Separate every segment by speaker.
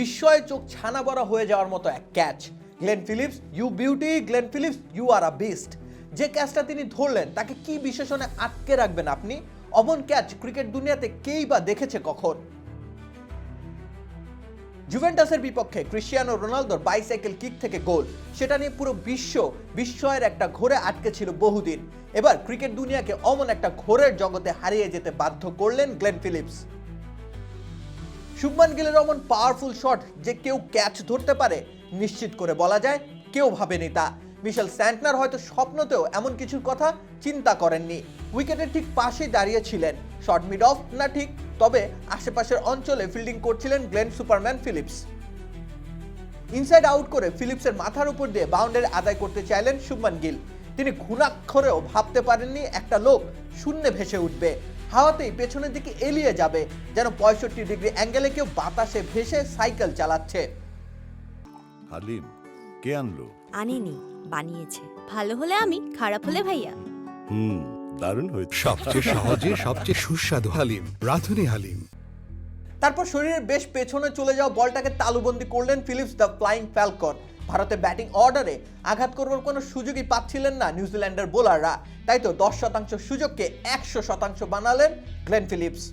Speaker 1: বিস্ময়ে চোখ ছানা বড়া হয়ে যাওয়ার মতো এক catch Glenn Phillips you beauty Glenn Phillips you are a beast যে ক্যাচটা তিনি ধরলেন, তাকে কি বিশেষণে আটকে রাখবেন আপনি? অমন ক্যাচ ক্রিকেট দুনিয়াতে কেই বা দেখেছে কখন? জুভেন্টাসের বিপক্ষে ক্রিশ্চিয়ানো রোনালদোর বাইসাইকেল কিক থেকে গোল। সেটা নিয়ে পুরো বিশ্ব বিস্ময়ের একটা ঘোরে আটকে ছিল বহুদিন। এবার ক্রিকেট দুনিয়াকে অমন একটা ঘোরের জগতে হারিয়ে যেতে বাধ্য করলেন গ্লেন ফিলিপস শুভমান গিলের অমন পাওয়ারফুল শট যে কেউ ক্যাচ ধরতে পারে, নিশ্চিত করে বলা যায় কেউ ভাবেনি তা। মিশেল স্যান্টনার হয়তো স্বপ্নতেও এমন কিছুর কথা চিন্তা করেননি। উইকেটের ঠিক পাশেই দাঁড়িয়ে ছিলেন শর্ট মিড অফ না ঠিক, তবে আশেপাশের অঞ্চলে ফিল্ডিং করছিলেন Glenn superman Phillips. Inside out করে ফিলিপসের মাথার উপর দিয়ে বাউন্ডারি আদায় করতে চাইলেন শুভমান গিল। তিনি ঘুণাক্ষরেও ভাবতে পারেননি একটা লোক শূন্যে ভেসে উঠবে। হাওয়াতেই পেছনের দিকে এলিয়ে যাবে যেন পঁয়ষট্টি ডিগ্রি অ্যাঙ্গেলে কেউ বাতাসে ভেসে সাইকেল চালাচ্ছে।
Speaker 2: হালিম কে আনলো?
Speaker 3: আনিনি বানিয়েছে। ভালো হলে আমি খারাপ হলে ভাইয়া।
Speaker 2: হুম দারুণ হয়েছে।
Speaker 4: সবচেয়ে সহজে সবচেয়ে সুস্বাদু হালিম রাধুনি হালিম।
Speaker 1: তারপর শরীরের বেশ পেছনে চলে যাওয়া বলটাকে তালুবন্দি করলেন ফিলিপস দ্য ফ্লাইং ফ্যালকন। ভারতের ব্যাটিং অর্ডারে আঘাত করবার কোনো সুযোগই পাচ্ছিলেন না নিউজিল্যান্ডের বোলাররা। তাই তো দশ শতাংশ সুযোগকে একশো শতাংশ বানালেন গ্লেন ফিলিপস।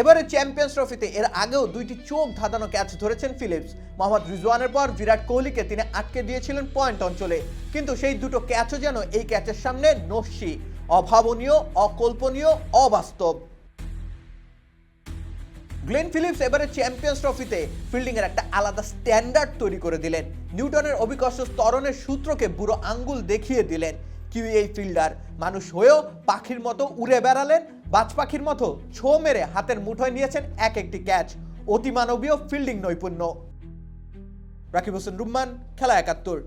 Speaker 1: এবারে চ্যাম্পিয়ন্স ট্রফিতে এর আগেও দুইটি চোখ ধাঁধানো ক্যাচ ধরেছেন ফিলিপস। মোহাম্মদ রিজওয়ানের পর বিরাট কোহলিকে তিনি আটকে দিয়েছিলেন পয়েন্ট অঞ্চলে। কিন্তু সেই দুটো ক্যাচও যেন এই ক্যাচের সামনে নস্যি। অভাবনীয়, অকল্পনীয়, অবাস্তব। গ্লেন ফিলিপস এবারে চ্যাম্পিয়ন্স ট্রফিতে ফিল্ডিং এর একটা আলাদা স্ট্যান্ডার্ড তৈরি করে দিলেন। নিউটনের অভিকর্ষ ত্বরণের সূত্রকে বুড়ো আঙ্গুল দেখিয়ে দিলেন। কিউ এই ফিল্ডার মানুষ হয়েও পাখির মতো উড়ে বেড়ালেন। বাজ পাখির মতো ছো মেরে হাতের মুঠোয় নিয়েছেন এক একটি ক্যাচ। অতিমানবীয় ফিল্ডিং নৈপুণ্য। রাকিব হোসেন রুম্মান, খেলা একাত্তর।